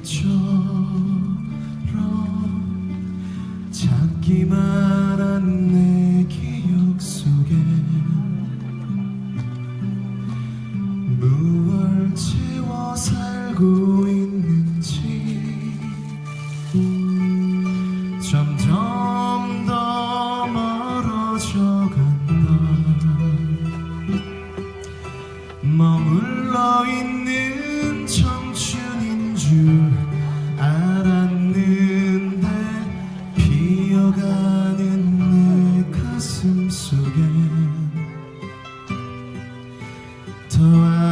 예전처럼 작기만 한 내 기억 속에 무얼 채워 살고 있는지 점점 더 멀어져 간다. 머물러 있는 청춘인 줄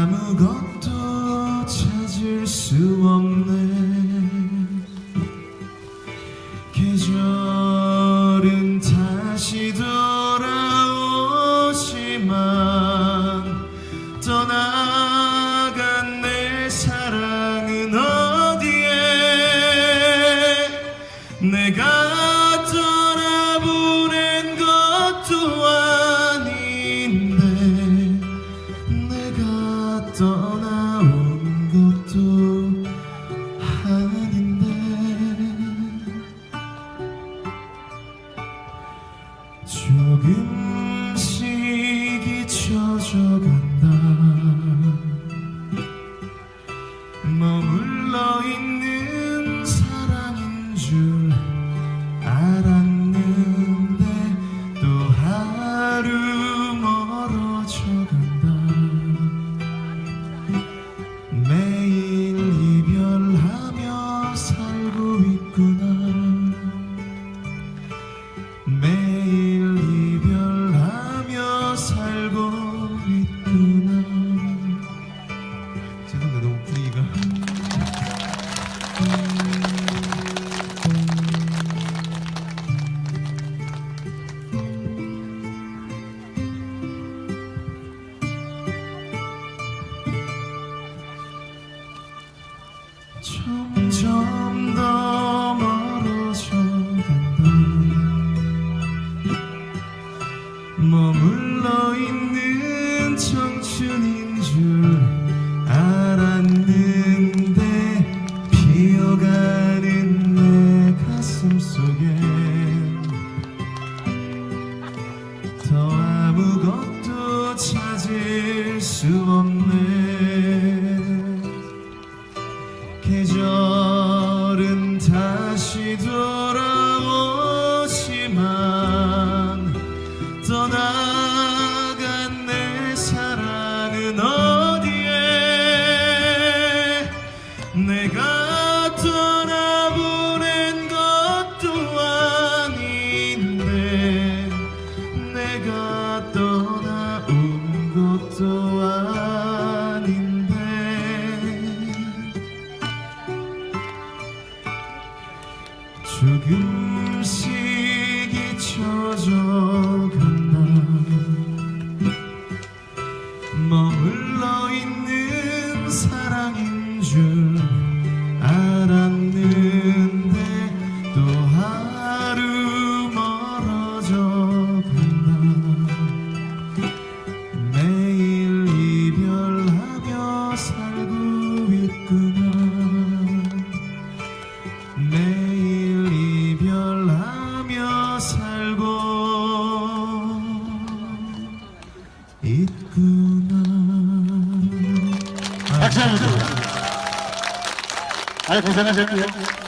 아무것도 찾을 수 없네. 계절은 다시 돌아오지만 떠나간 내 사랑은 어디에? 내가 점점 더 멀어져 간다. 머물러 있는 다시 돌아 조금씩 잊혀져 간다. 머물러 있는 사랑인 줄 있구나. 박수 한번 주세요. 아유, 고생하셨고요.